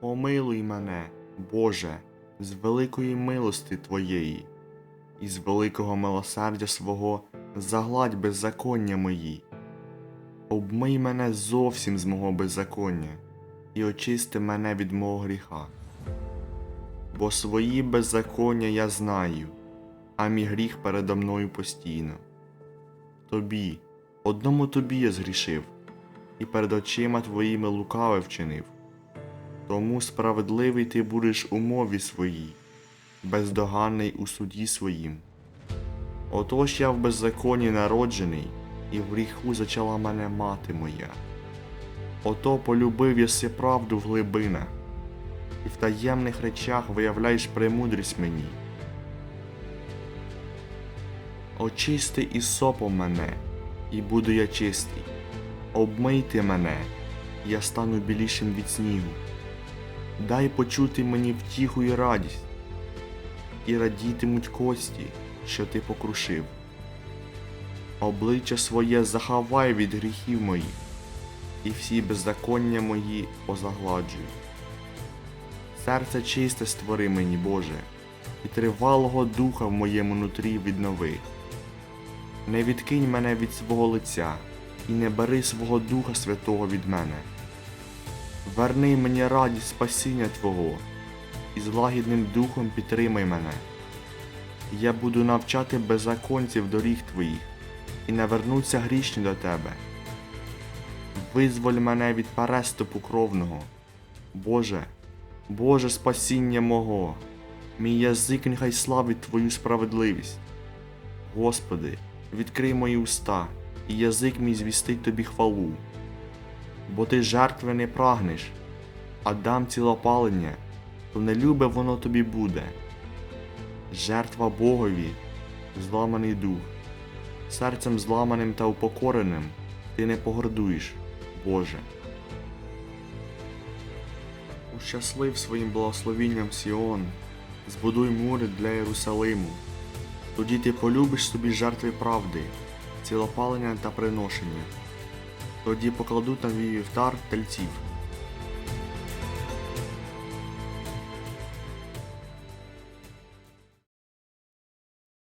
Помилуй мене, Боже, з великої милости Твоєї, і з великого милосердя свого загладь беззаконня мої. Обмий мене зовсім з мого беззаконня і очисти мене від мого гріха. Бо свої беззаконня я знаю, а мій гріх передо мною постійно. Тобі, одному тобі я згрішив, і перед очима твоїми лукаве вчинив. Тому справедливий ти будеш у мові своїй, бездоганний у суді своїм. Отож я в беззаконні народжений, і в гріху зачала мене мати моя. Ото полюбив єси правду в глибинах, і в таємних речах виявляєш премудрість мені. Очисти і сопом мене, і буду я чистий. Обмийте мене, я стану білішим від снігу. Дай почути мені втіху і радість, і радітимуть кості, що ти покрушив. Обличчя своє захавай від гріхів моїх, і всі беззаконня мої позагладжуй. Серце чисте створи мені, Боже, і тривалого духа в моєму нутрі віднови. Не відкинь мене від свого лиця, і не бери свого Духа Святого від мене. Верни мені радість спасіння Твого, і з лагідним духом підтримай мене. Я буду навчати беззаконців доріг Твоїх, і навернуться грішні до Тебе. Визволь мене від переступу кровного. Боже, Боже спасіння мого, мій язик нехай славить Твою справедливість. Господи, відкрий мої уста, і язик мій звістить Тобі хвалу. Бо ти жертви не прагнеш, а дам цілопалення, то не любе воно тобі буде. Жертва Богові, зламаний дух, серцем зламаним та упокореним ти не погордуєш, Боже. Ущаслив своїм благословінням Сіон, збудуй мури для Єрусалиму. Тоді ти полюбиш собі жертви правди, цілопалення та приношення. Тоді покладу там її вівтар тельців,